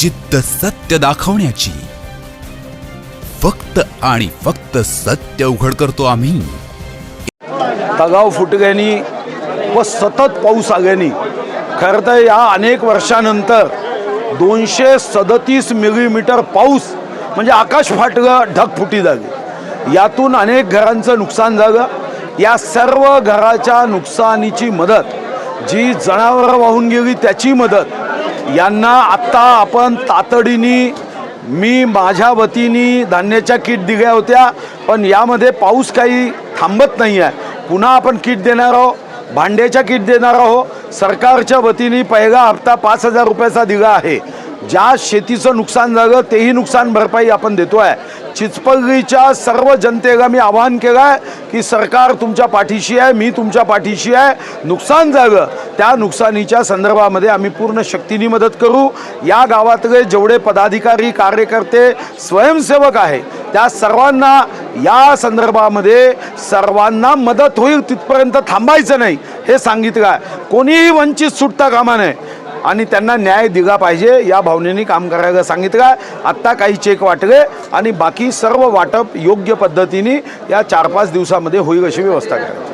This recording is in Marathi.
जिद्द सत्य दाखवण्याची. फक्त आणि फक्त सत्य उघड करतो आम्ही. तगाव फुटग्यानी व सतत पाऊस आल्याने खरं तर या अनेक वर्षानंतर दोनशे सदतीस मिलीमीटर पाऊस म्हणजे आकाश फाटलं ढगफुटी झाली यातून अनेक घरांचं नुकसान झालं या सर्व घराच्या नुकसानीची मदत जी जनावरं वाहून गेली त्याची मदत यांना आत्ता आपण तातडीने मी माझ्या वतीने धान्याच्या किट दिल्या होत्या पण यामध्ये पाऊस काही थांबत नाही आहे पुन्हा आपण किट देणार आहोत भांड्याच्या किट देणार आहोत. सरकारच्या वतीने पहिला हप्ता पाच हजार रुपयाचा दिला आहे. ज्या शेतीचं नुकसान झालं तेही नुकसान भरपाई आपण देतो आहे चिचपल्लीच्या सर्व जनतेला मी आवाहन केलं आहे की सरकार तुमच्या पाठीशी आहे मी तुमच्या पाठीशी आहे. नुकसान झालं त्या नुकसानीच्या संदर्भामध्ये आम्ही पूर्ण शक्तीने मदत करू. या गावातले जेवढे पदाधिकारी कार्यकर्ते स्वयंसेवक आहे त्या सर्वांना या संदर्भामध्ये सर्वांना मदत होईल तिथपर्यंत थांबायचं नाही हे सांगितलं आहे. कोणीही वंचित सुटता कामा नये. आणि त्यांना न्याय दिला पाहिजे या भावनेने काम करायला सांगितलं. आहे आत्ता काही चेक वाटले आणि बाकी सर्व वाटप योग्य पद्धतीने या चार पाच दिवसामध्ये होईल अशी व्यवस्था करा